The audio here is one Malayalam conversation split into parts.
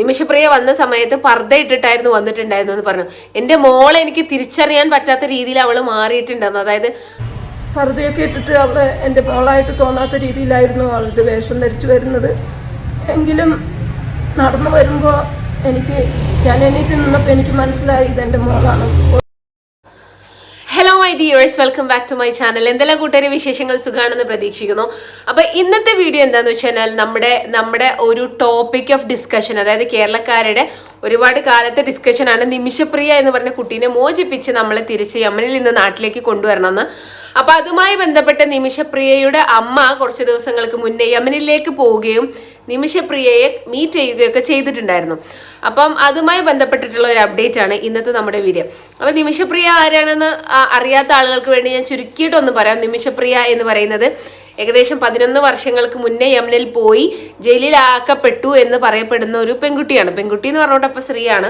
നിമിഷപ്രിയ വന്ന സമയത്ത് പർദ്ദ ഇട്ടിട്ടായിരുന്നു വന്നിട്ടുണ്ടായിരുന്നു എന്ന് പറഞ്ഞു. എന്റെ മോളെ എനിക്ക് തിരിച്ചറിയാൻ പറ്റാത്ത രീതിയിൽ അവൾ മാറിയിട്ടുണ്ടെന്ന് അതായത് പർദ്ദയൊക്കെ ഇട്ടിട്ട് അവൾ എന്റെ മോളായിട്ട് തോന്നാത്ത രീതിയിലായിരുന്നു അവളുടെ വേഷം ധരിച്ചു വരുന്നത്. എങ്കിലും നടന്നു വരുമ്പോൾ എനിക്ക് ഞാൻ എണീറ്റ് നിന്നപ്പോൾ എനിക്ക് മനസ്സിലായി ഇതെന്റെ മോളാണ്. Hello my dears welcome back to my channel എന്തെല്ലാം കൂട്ടുകാരെ വിശേഷങ്ങൾ സുഖാണെന്ന് പ്രതീക്ഷിക്കുന്നു. അപ്പൊ ഇന്നത്തെ വീഡിയോ എന്താന്ന് വെച്ചാൽ നമ്മുടെ നമ്മുടെ ഒരു ടോപ്പിക് ഓഫ് ഡിസ്കഷൻ അതായത് കേരളക്കാരുടെ ഒരുപാട് കാലത്തെ ഡിസ്കഷനാണ് നിമിഷപ്രിയ എന്ന് പറഞ്ഞ കുട്ടീനെ മോചിപ്പിച്ച് നമ്മളെ തിരിച്ച് യമനിൽ നിന്ന് നാട്ടിലേക്ക് കൊണ്ടുവരണമെന്ന്. അപ്പൊ അതുമായി ബന്ധപ്പെട്ട നിമിഷപ്രിയയുടെ അമ്മ കുറച്ച് ദിവസങ്ങൾക്ക് മുന്നേ യമനിലേക്ക് പോവുകയും നിമിഷപ്രിയയെ മീറ്റ് ചെയ്യുകയൊക്കെ ചെയ്തിട്ടുണ്ടായിരുന്നു. അപ്പം അതുമായി ബന്ധപ്പെട്ടിട്ടുള്ള ഒരു അപ്ഡേറ്റ് ആണ് ഇന്നത്തെ നമ്മുടെ വീഡിയോ അപ്പം നിമിഷപ്രിയ ആരാണെന്ന് അറിയാത്ത ആളുകൾക്ക് വേണ്ടി ഞാൻ ചുരുക്കിയിട്ടൊന്ന് പറയാം. നിമിഷപ്രിയ എന്ന് പറയുന്നത് ഏകദേശം പതിനൊന്ന് വർഷങ്ങൾക്ക് മുന്നേ യമനിൽ പോയി ജയിലിലാക്കപ്പെട്ടു എന്ന് പറയപ്പെടുന്ന ഒരു പെൺകുട്ടിയാണ്. പെൺകുട്ടി എന്ന് പറഞ്ഞോട്ടപ്പോൾ സ്ത്രീയാണ്.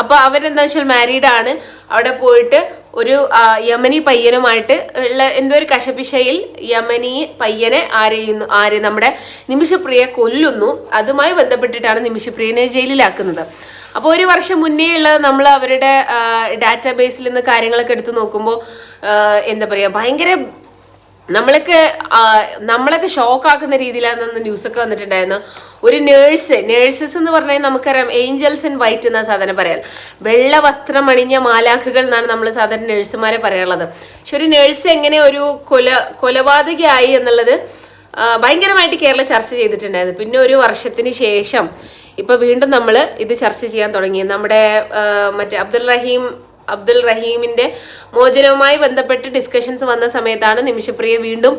അപ്പോൾ അവരെന്താ വെച്ചാൽ മാരീഡ് ആണ്. അവിടെ പോയിട്ട് ഒരു യമനി പയ്യനുമായിട്ട് ഉള്ള എന്തോ ഒരു കശപിശയിൽ യമനി പയ്യനെ ആരെയുന്നു ആര് നമ്മുടെ നിമിഷപ്രിയ കൊല്ലുന്നു. അതുമായി ബന്ധപ്പെട്ടിട്ടാണ് നിമിഷപ്രിയനെ ജയിലിലാക്കുന്നത്. അപ്പോൾ ഒരു വർഷം മുന്നേ ഉള്ള നമ്മൾ അവരുടെ ഡാറ്റാബേസിൽ നിന്ന് കാര്യങ്ങളൊക്കെ എടുത്തു നോക്കുമ്പോൾ എന്താ പറയുക ഭയങ്കര നമ്മളൊക്കെ നമ്മളൊക്കെ ഷോക്കാക്കുന്ന രീതിയിലാണ് ന്യൂസൊക്കെ വന്നിട്ടുണ്ടായിരുന്നു ഒരു നേഴ്സ് നേഴ്സസ് എന്ന് പറഞ്ഞാൽ നമുക്കറിയാം ഏഞ്ചൽസ് ആൻഡ് വൈറ്റ് എന്ന സാധനം പറയാം വെള്ള വസ്ത്രം അണിഞ്ഞ മാലാഖകൾ എന്നാണ് നമ്മൾ സാധാരണ നേഴ്സുമാരെ പറയാനുള്ളത് പക്ഷെ ഒരു നേഴ്സ് എങ്ങനെ ഒരു കൊല കൊലപാതകയായി എന്നുള്ളത് ഭയങ്കരമായിട്ട് കേരളം ചർച്ച ചെയ്തിട്ടുണ്ടായിരുന്നു. പിന്നെ ഒരു വർഷത്തിന് ശേഷം ഇപ്പൊ വീണ്ടും നമ്മൾ ഇത് ചർച്ച ചെയ്യാൻ തുടങ്ങി. നമ്മുടെ മറ്റേ അബ്ദുൾ റഹീം അബ്ദുൾ റഹീമിന്റെ മോചനവുമായി ബന്ധപ്പെട്ട് ഡിസ്കഷൻസ് വന്ന സമയത്താണ് നിമിഷപ്രിയ വീണ്ടും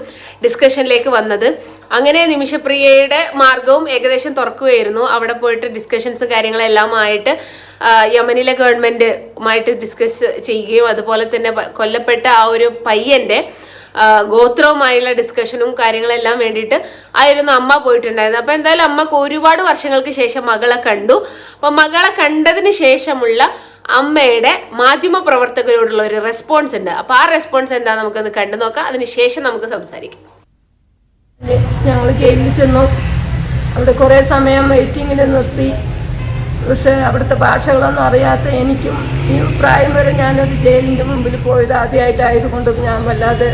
ഡിസ്കഷനിലേക്ക് വന്നത്. അങ്ങനെ നിമിഷപ്രിയയുടെ മാർഗവും ഏകദേശം തുറക്കുകയായിരുന്നു. അവിടെ പോയിട്ട് ഡിസ്കഷൻസ് കാര്യങ്ങളെല്ലാം ആയിട്ട് യമനിലെ ഗവൺമെന്റുമായിട്ട് ഡിസ്കസ് ചെയ്യുകയും അതുപോലെ തന്നെ കൊല്ലപ്പെട്ട ആ ഒരു പയ്യന്റെ ഗോത്രവുമായുള്ള ഡിസ്കഷനും കാര്യങ്ങളെല്ലാം വേണ്ടിയിട്ട് ആയിരുന്നു അമ്മ പോയിട്ടുണ്ടായിരുന്നത്. അപ്പൊ എന്തായാലും അമ്മയ്ക്ക് ഒരുപാട് വർഷങ്ങൾക്ക് ശേഷം മകളെ കണ്ടു. അപ്പൊ മകളെ കണ്ടതിന് ശേഷമുള്ള അമ്മയുടെ മാധ്യമ പ്രവർത്തകരോടുള്ള ഒരു റെസ്പോൺസ് ഉണ്ട്. അപ്പൊ ആ റെസ്പോൺസ് എന്താ നമുക്കൊന്ന് കണ്ടു നോക്കാം. അതിനുശേഷം നമുക്ക് സംസാരിക്കാം. ഞങ്ങൾ ജയിലിൽ ചെന്നു. അവിടെ കുറേ സമയം വെയിറ്റിങ്ങിൽ നിർത്തി. പക്ഷേ അവിടുത്തെ ഭാഷകളൊന്നും അറിയാത്ത എനിക്കും ഈ പ്രായം വരെ ഞാനൊരു ജയിലിന്റെ മുമ്പിൽ പോയത് ആദ്യമായിട്ടായതുകൊണ്ട് ഞാൻ വല്ലാതെ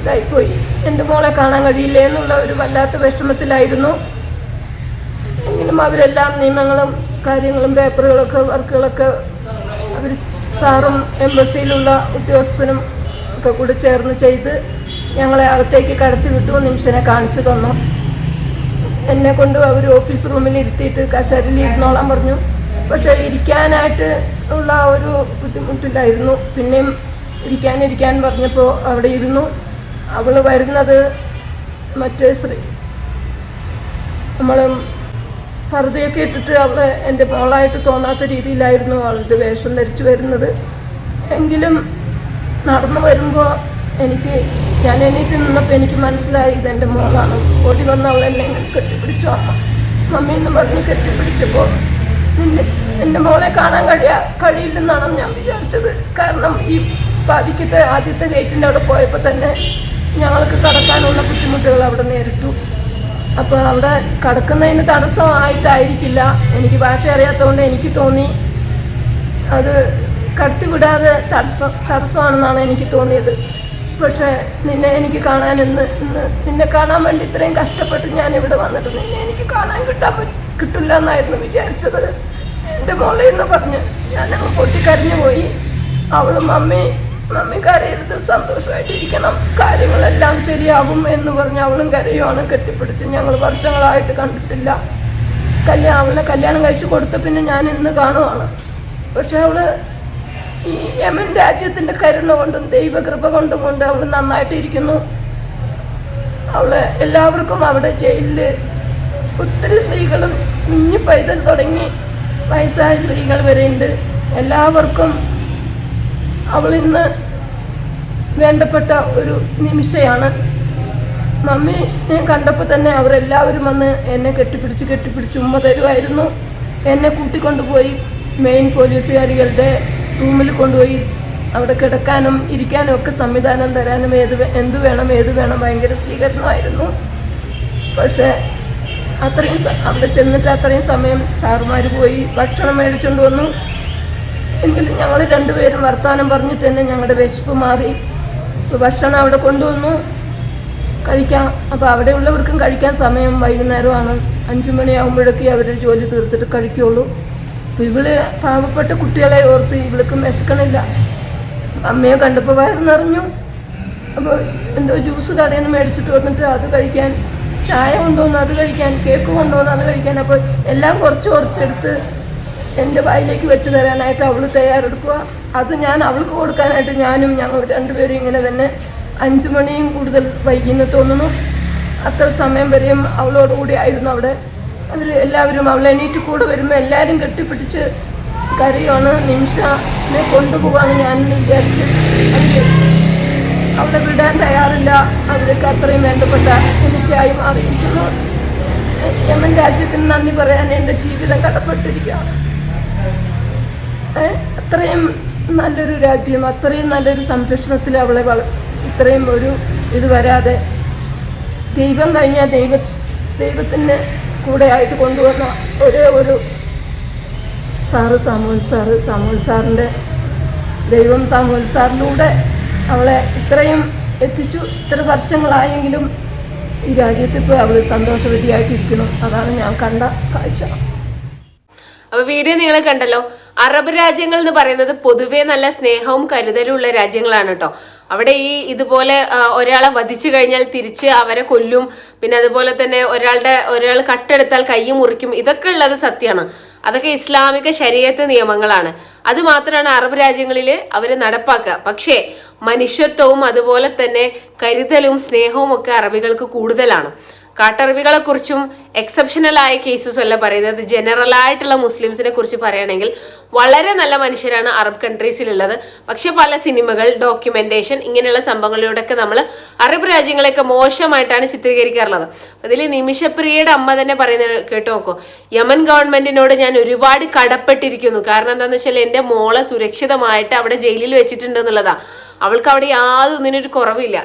ഇതായിപ്പോയി. എന്റെ മോളെ കാണാൻ കഴിയില്ല എന്നുള്ള ഒരു വല്ലാത്ത വിഷമത്തിലായിരുന്നു. എങ്കിലും അവരെല്ലാം നിയമങ്ങളും കാര്യങ്ങളും പേപ്പറുകളൊക്കെ വർക്കുകളൊക്കെ അവർ സാറും എംബസിയിലുള്ള ഉദ്യോഗസ്ഥനും ഒക്കെ കൂടി ചേർന്ന് ചെയ്ത് ഞങ്ങളെ അകത്തേക്ക് കടത്തി വിട്ടു. നിമിഷനെ കാണിച്ചു തന്നു. എന്നെ കൊണ്ട് അവർ ഓഫീസ് റൂമിൽ ഇരുത്തിയിട്ട് കസേരയിൽ ഇരുന്നോളാൻ പറഞ്ഞു. പക്ഷേ ഇരിക്കാനായിട്ട് ഉള്ള ഒരു ബുദ്ധിമുട്ടില്ലായിരുന്നു പിന്നെയും ഇരിക്കാനിരിക്കാൻ പറഞ്ഞപ്പോൾ അവിടെ ഇരുന്നു. അവൾ വരുന്നത് മറ്റേ ശ്രീ നമ്മൾ പർദ്ദയൊക്കെ ഇട്ടിട്ട് അവൾ എന്റെ മോളായിട്ട് തോന്നാത്ത രീതിയിലായിരുന്നു അവളുടെ വേഷം ധരിച്ചു വരുന്നത്. എങ്കിലും നടന്നു വരുമ്പോൾ എനിക്ക് ഞാൻ എണീറ്റ് നിന്നപ്പോൾ എനിക്ക് മനസ്സിലായി ഇതെന്റെ മോളാണ്. ഓടി വന്ന് അവൾ എന്നെ ഇങ്ങനെ കെട്ടിപ്പിടിച്ചു. അമ്മ മമ്മി എന്ന് പറഞ്ഞ് കെട്ടിപ്പിടിച്ചപ്പോൾ നിന്നെ എന്റെ മോളെ കാണാൻ കഴിയാ കഴിയില്ലെന്നാണ് ഞാൻ വിചാരിച്ചത്. കാരണം ഈ പാതിക്കത്തെ ആദ്യത്തെ ഗേറ്റിന്റെ അവിടെ പോയപ്പോൾ തന്നെ ഞങ്ങൾക്ക് കടക്കാനുള്ള ബുദ്ധിമുട്ടുകൾ അവിടെ നേരിട്ടു. അപ്പോൾ അവിടെ കടക്കുന്നതിന് തടസ്സമായിട്ടായിരിക്കില്ല. എനിക്ക് ഭാഷ അറിയാത്തതുകൊണ്ട് എനിക്ക് തോന്നി. അത് കടത്തിവിടാതെ തടസ്സം തടസ്സമാണെന്നാണ് എനിക്ക് തോന്നിയത്. പക്ഷേ നിന്നെ എനിക്ക് കാണാൻ ഇന്ന് ഇന്ന് നിന്നെ കാണാൻ വേണ്ടി ഇത്രയും കഷ്ടപ്പെട്ട് ഞാൻ ഇവിടെ വന്നിട്ട് നിന്നെ എനിക്ക് കാണാൻ കിട്ടാൻ കിട്ടില്ല എന്നായിരുന്നു വിചാരിച്ചത്. എന്റെ മോളെ എന്ന് പറഞ്ഞ് ഞാൻ പൊട്ടിക്കരഞ്ഞു പോയി. അവളും മമ്മി മമ്മി കരയരുത്. സന്തോഷമായിട്ടിരിക്കണം കാര്യങ്ങളെല്ലാം ശരിയാവും എന്ന് പറഞ്ഞ് അവളും കരയുവാണ് കെട്ടിപ്പിടിച്ച്. ഞങ്ങൾ വർഷങ്ങളായിട്ട് കണ്ടിട്ടില്ല. കല്യാണം അവളെ കല്യാണം കഴിച്ചു കൊടുത്ത പിന്നെ ഞാൻ ഇന്ന് കാണുവാണ്. പക്ഷെ അവൾ ഈ യമൻ രാജ്യത്തിന്റെ കരുണ കൊണ്ടും ദൈവകൃപ കൊണ്ടും കൊണ്ട് അവൾ നന്നായിട്ടിരിക്കുന്നു. അവൾ എല്ലാവർക്കും അവിടെ ജയിലിൽ ഒത്തിരി സ്ത്രീകളും കുഞ്ഞു പൈതൽ തുടങ്ങി വയസ്സായ സ്ത്രീകൾ വരെയുണ്ട്. എല്ലാവർക്കും അവളിന്ന് വേണ്ടപ്പെട്ട ഒരു നിമിഷയാണ്. ഞാൻ കണ്ടപ്പോൾ തന്നെ അവരെല്ലാവരും വന്ന് എന്നെ കെട്ടിപ്പിടിച്ച് കെട്ടിപ്പിടിച്ച് ഉമ്മ തരുമായിരുന്നു. എന്നെ കൂട്ടിക്കൊണ്ടുപോയി മെയിൻ പോലീസുകാരികളുടെ റൂമിൽ കൊണ്ടുപോയി. അവിടെ കിടക്കാനും ഇരിക്കാനും ഒക്കെ സംവിധാനം തരാനും ഏത് എന്ത് വേണം ഏത് വേണം ഭയങ്കര സ്വീകരണമായിരുന്നു. പക്ഷേ അത്രയും അവിടെ ചെന്നിട്ട് അത്രയും സമയം സാറുമാർ പോയി ഭക്ഷണം മേടിച്ചുകൊണ്ട് വന്നു. എങ്കിലും ഞങ്ങൾ രണ്ടുപേരും വർത്തമാനം പറഞ്ഞിട്ട് തന്നെ ഞങ്ങളുടെ വിശപ്പ് മാറി. ഭക്ഷണം അവിടെ കൊണ്ടുവന്നു. കഴിക്കാം. അപ്പോൾ അവിടെയുള്ളവർക്കും കഴിക്കാൻ സമയം വൈകുന്നേരമാണ്. അഞ്ചു മണിയാകുമ്പോഴൊക്കെ അവർ ജോലി തീർത്തിട്ട് കഴിക്കുള്ളൂ. അപ്പോൾ ഇവൾ പാവപ്പെട്ട കുട്ടികളെ ഓർത്ത് ഇവൾക്ക് വിശക്കണില്ല. അമ്മയെ കണ്ടപ്പോൾ വയറുന്നറിഞ്ഞു നിറഞ്ഞു. അപ്പോൾ എന്തോ ജ്യൂസ് കടയിൽ നിന്ന് മേടിച്ചിട്ട് വന്നിട്ട് അത് കഴിക്കാൻ ചായ കൊണ്ടുവന്നു അത് കഴിക്കാൻ കേക്ക് കൊണ്ടുവന്നു അത് കഴിക്കാൻ അപ്പോൾ എല്ലാം കുറച്ച് കുറച്ചെടുത്ത് എന്റെ വായിലേക്ക് വെച്ച് തരാനായിട്ട് അവൾ തയ്യാറെടുക്കുക അത് ഞാൻ അവൾക്ക് കൊടുക്കാനായിട്ട് ഞാനും ഞങ്ങൾ രണ്ടുപേരും ഇങ്ങനെ തന്നെ അഞ്ചു മണിയും കൂടുതൽ വൈകിന്ന് തോന്നുന്നു. അത്ര സമയം വരെയും അവളോടുകൂടി ആയിരുന്നു അവിടെ. അവർ എല്ലാവരും അവളെ എണീറ്റ് കൂടെ വരുമ്പോൾ എല്ലാവരും കെട്ടിപ്പിടിച്ച് കരയാണ്. നിമിഷനെ കൊണ്ടുപോകാണ് ഞാൻ വിചാരിച്ച് അവളെ വിടാൻ തയ്യാറില്ല. അവർക്ക് അത്രയും വേണ്ടപ്പെട്ട നിമിഷമായി മാറിയിരിക്കുന്നു. യമൻ രാജ്യത്തിന് നന്ദി പറയാൻ എന്റെ ജീവിതം കടപ്പെട്ടിരിക്കുകയാണ്. ഏ, അത്രയും നല്ലൊരു രാജ്യം അത്രയും നല്ലൊരു സംരക്ഷണത്തിൽ അവളെ വള ഇത്രയും ഒരു ഇത് വരാതെ ദൈവം കഴിഞ്ഞാൽ ദൈവ ദൈവത്തിന്റെ കൂടെ ആയിട്ട് കൊണ്ടുവന്ന ഒരേ ഒരു സാറ് സാമൂൽ സാറ് സാമൂൽ സാറിന്റെ ദൈവം സാമൂൽ സാറിലൂടെ അവളെ ഇത്രയും എത്തിച്ചു. ഇത്ര വർഷങ്ങളായെങ്കിലും ഈ രാജ്യത്ത് ഇപ്പോൾ അവൾ സന്തോഷവതിയായിട്ടിരിക്കണം അതാണ് ഞാൻ കണ്ട കാഴ്ച. അപ്പൊ വീഡിയോ നിങ്ങൾ കണ്ടല്ലോ. അറബ് രാജ്യങ്ങൾ എന്ന് പറയുന്നത് പൊതുവേ നല്ല സ്നേഹവും കരുതലും ഉള്ള രാജ്യങ്ങളാണ് കേട്ടോ. അവിടെ ഈ ഇതുപോലെ ഒരാളെ വധിച്ചു കഴിഞ്ഞാൽ തിരിച്ച് അവരെ കൊല്ലും. പിന്നെ അതുപോലെ തന്നെ ഒരാളുടെ ഒരാൾ കട്ടെടുത്താൽ കൈ മുറിക്കും. ഇതൊക്കെ ഉള്ളത് സത്യമാണ്. അതൊക്കെ ഇസ്ലാമിക ശരീരത്തെ നിയമങ്ങളാണ്. അത് മാത്രമാണ് അറബ് രാജ്യങ്ങളിൽ അവർ നടപ്പാക്കുക. പക്ഷേ മനുഷ്യത്വവും അതുപോലെ തന്നെ കരുതലും സ്നേഹവും ഒക്കെ അറബികൾക്ക് കൂടുതലാണ്. കാട്ടറബികളെ കുറിച്ചും എക്സെപ്ഷണൽ ആയ കേസസ് അല്ല പറയുന്നത്. ജനറൽ ആയിട്ടുള്ള മുസ്ലിംസിനെ കുറിച്ച് പറയുകയാണെങ്കിൽ വളരെ നല്ല മനുഷ്യരാണ് അറബ് കൺട്രീസിലുള്ളത് പക്ഷെ പല സിനിമകൾ ഡോക്യുമെന്റേഷൻ ഇങ്ങനെയുള്ള സംഭവങ്ങളിലൂടെയൊക്കെ നമ്മൾ അറബ് രാജ്യങ്ങളെയൊക്കെ മോശമായിട്ടാണ് ചിത്രീകരിക്കാറുള്ളത്. അതിൽ നിമിഷപ്രിയയുടെ അമ്മ തന്നെ പറയുന്നത് കേട്ടോ നോക്കൂ. യമൻ ഗവൺമെന്റിനോട് ഞാൻ ഒരുപാട് കടപ്പെട്ടിരിക്കുന്നു. കാരണം എന്താണെന്ന് വെച്ചാൽ എന്റെ മോളെ സുരക്ഷിതമായിട്ട് അവിടെ ജയിലിൽ വെച്ചിട്ടുണ്ട് എന്നുള്ളതാ. അവൾക്ക് അവിടെ യാതൊന്നിനൊരു കുറവില്ല.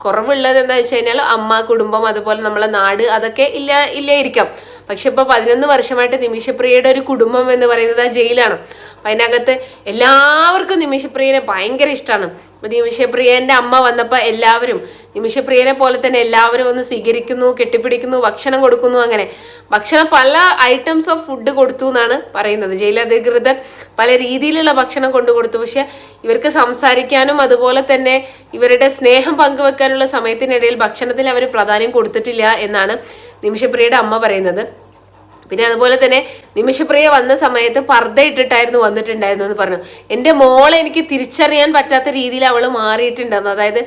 കുറവുള്ളത് എന്താ വെച്ച് കഴിഞ്ഞാൽ അമ്മ കുടുംബം അതുപോലെ നമ്മളെ നാട് അതൊക്കെ ഇല്ല ഇല്ലായിരിക്കാം. പക്ഷെ ഇപ്പൊ പതിനൊന്ന് വർഷമായിട്ട് നിമിഷപ്രിയയുടെ ഒരു കുടുംബം എന്ന് പറയുന്നത് ആ ജയിലാണ്. അതിനകത്ത് എല്ലാവർക്കും നിമിഷപ്രിയനെ ഭയങ്കര ഇഷ്ടമാണ് അപ്പൊ നിമിഷപ്രിയന്റെ അമ്മ വന്നപ്പോൾ എല്ലാവരും നിമിഷപ്രിയനെ പോലെ തന്നെ എല്ലാവരും ഒന്ന് സ്വീകരിക്കുന്നു കെട്ടിപ്പിടിക്കുന്നു ഭക്ഷണം കൊടുക്കുന്നു അങ്ങനെ. ഭക്ഷണം പല ഐറ്റംസ് ഓഫ് ഫുഡ് കൊടുത്തു എന്നാണ് പറയുന്നത്. ജയിലധികൃതർ പല രീതിയിലുള്ള ഭക്ഷണം കൊണ്ടു കൊടുത്തു. പക്ഷെ ഇവർക്ക് സംസാരിക്കാനും അതുപോലെ തന്നെ ഇവരുടെ സ്നേഹം പങ്കുവെക്കാനുള്ള സമയത്തിനിടയിൽ ഭക്ഷണത്തിൽ അവർ പ്രാധാന്യം കൊടുത്തിട്ടില്ല എന്നാണ് നിമിഷപ്രിയയുടെ അമ്മ പറയുന്നത്. പിന്നെ അതുപോലെ തന്നെ നിമിഷപ്രിയ വന്ന സമയത്ത് പർദ്ദ ഇട്ടിട്ടായിരുന്നു വന്നിട്ടുണ്ടായിരുന്നു എന്ന് പറഞ്ഞു. എന്റെ മോളെ എനിക്ക് തിരിച്ചറിയാൻ പറ്റാത്ത രീതിയിൽ അവൾ മാറിയിട്ടുണ്ടെന്ന് അതായത്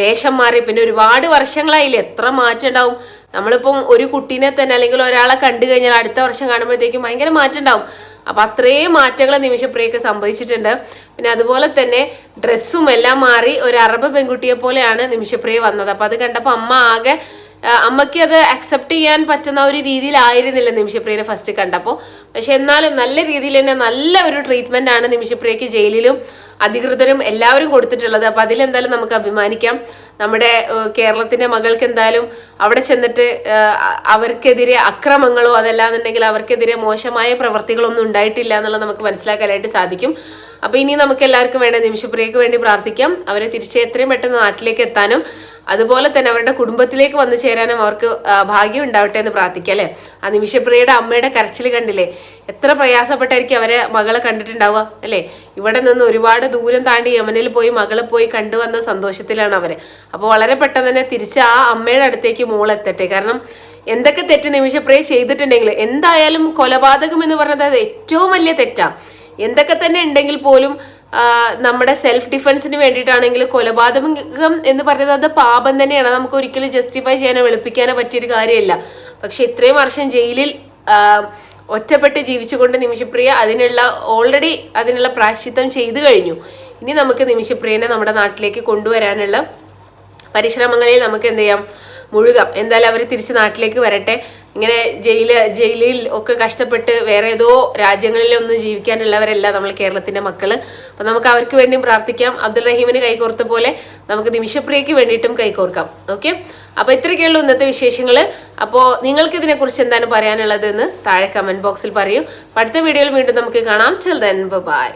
വേഷം മാറി. പിന്നെ ഒരുപാട് വർഷങ്ങളായില്ലേ? എത്ര മാറ്റം ഉണ്ടാവും? നമ്മളിപ്പം ഒരു കുട്ടീനെ തന്നെ അല്ലെങ്കിൽ ഒരാളെ കണ്ടു കഴിഞ്ഞാൽ അടുത്ത വർഷം കാണുമ്പോഴത്തേക്കും ഭയങ്കര മാറ്റം ഉണ്ടാവും. അപ്പം അത്രയും മാറ്റങ്ങൾ നിമിഷപ്രിയൊക്കെ സംഭവിച്ചിട്ടുണ്ട്. പിന്നെ അതുപോലെ തന്നെ ഡ്രസ്സും എല്ലാം മാറി ഒരു അറബ് പെൺകുട്ടിയെ പോലെയാണ് നിമിഷപ്രിയ വന്നത്. അപ്പം അത് കണ്ടപ്പോൾ അമ്മ ആകെ അമ്മയ്ക്ക് അത് അക്സെപ്റ്റ് ചെയ്യാൻ പറ്റുന്ന ഒരു രീതിയിലായിരുന്നില്ല നിമിഷപ്രിയനെ ഫസ്റ്റ് കണ്ടപ്പോൾ പക്ഷെ എന്നാലും നല്ല രീതിയിൽ തന്നെ നല്ല ഒരു ട്രീറ്റ്മെന്റ് ആണ് നിമിഷപ്രിയക്ക് ജയിലിലും അധികൃതരും എല്ലാവരും കൊടുത്തിട്ടുള്ളത്. അപ്പൊ അതിലെന്തായാലും നമുക്ക് അഭിമാനിക്കാം. നമ്മുടെ കേരളത്തിന്റെ മകൾക്ക് എന്തായാലും അവിടെ ചെന്നിട്ട് അവർക്കെതിരെ അക്രമങ്ങളോ അതല്ലാന്നുണ്ടെങ്കിൽ അവർക്കെതിരെ മോശമായ പ്രവൃത്തികളൊന്നും ഉണ്ടായിട്ടില്ല എന്നുള്ളത് നമുക്ക് മനസ്സിലാക്കാനായിട്ട് സാധിക്കും. അപ്പൊ ഇനി നമുക്ക് എല്ലാവർക്കും വേണ്ട നിമിഷപ്രിയക്ക് വേണ്ടി പ്രാർത്ഥിക്കാം. അവരെ തിരിച്ച് എത്രയും പെട്ടെന്ന് നാട്ടിലേക്ക് എത്താനും അതുപോലെ തന്നെ അവരുടെ കുടുംബത്തിലേക്ക് വന്നു ചേരാനും അവർക്ക് ഭാഗ്യം ഉണ്ടാവട്ടെ എന്ന് പ്രാർത്ഥിക്കാം അല്ലേ? ആ നിമിഷപ്രിയയുടെ അമ്മയുടെ കരച്ചിൽ കണ്ടില്ലേ? എത്ര പ്രയാസപ്പെട്ടായിരിക്കും അവരെ മകളെ കണ്ടിട്ടുണ്ടാവുക അല്ലേ? ഇവിടെ നിന്ന് ഒരുപാട് ദൂരം താണ്ടി യമനിൽ പോയി മകളെ പോയി കണ്ടുവന്ന സന്തോഷത്തിലാണ് അവർ. അപ്പോൾ വളരെ പെട്ടെന്ന് തന്നെ തിരിച്ച് ആ അമ്മയുടെ അടുത്തേക്ക് മോളെത്തട്ടെ കാരണം എന്തൊക്കെ തെറ്റ് നിമിഷപ്രിയ ചെയ്തിട്ടുണ്ടെങ്കിൽ എന്തായാലും കൊലപാതകം എന്ന് പറഞ്ഞത് ഏറ്റവും വലിയ തെറ്റാ. എന്തൊക്കെ തന്നെ ഉണ്ടെങ്കിൽ പോലും നമ്മുടെ സെൽഫ് ഡിഫൻസിന് വേണ്ടിയിട്ടാണെങ്കിൽ കൊലപാതകം എന്ന് പറയുന്നത് അത് പാപം തന്നെയാണ്. നമുക്ക് ഒരിക്കലും ജസ്റ്റിഫൈ ചെയ്യാനോ വെളുപ്പിക്കാനോ പറ്റിയൊരു കാര്യമില്ല. പക്ഷെ ഇത്രയും വർഷം ജയിലിൽ ഒറ്റപ്പെട്ട് ജീവിച്ചുകൊണ്ട് നിമിഷപ്രിയ അതിനുള്ള ഓൾറെഡി അതിനുള്ള പ്രാശ്ചിത്തം ചെയ്തു കഴിഞ്ഞു. ഇനി നമുക്ക് നിമിഷപ്രിയനെ നമ്മുടെ നാട്ടിലേക്ക് കൊണ്ടുവരാനുള്ള പരിശ്രമങ്ങളിൽ നമുക്ക് എന്ത് ചെയ്യാം? മുഴുകാം. എന്തായാലും അവർ തിരിച്ച് നാട്ടിലേക്ക് വരട്ടെ. ഇങ്ങനെ ജയിൽ ജയിലിൽ ഒക്കെ കഷ്ടപ്പെട്ട് വേറെ ഏതോ രാജ്യങ്ങളിലൊന്നും ജീവിക്കാനുള്ളവരല്ല നമ്മൾ കേരളത്തിന്റെ മക്കൾ. അപ്പൊ നമുക്ക് അവർക്ക് വേണ്ടിയും പ്രാർത്ഥിക്കാം. അബ്ദുൾ റഹീമിന് കൈകോർത്ത പോലെ നമുക്ക് നിമിഷപ്രിയക്ക് വേണ്ടിയിട്ടും കൈകോർക്കാം. ഓക്കെ? അപ്പൊ ഇത്രയൊക്കെയുള്ളൂ ഇന്നത്തെ വിശേഷങ്ങൾ അപ്പോൾ നിങ്ങൾക്ക് ഇതിനെക്കുറിച്ച് എന്താണ് പറയാനുള്ളത് എന്ന് താഴെ കമന്റ് ബോക്സിൽ പറയൂ. അടുത്ത വീഡിയോയിൽ വീണ്ടും നമുക്ക് കാണാം. ചെൽ ദൻ ബൈ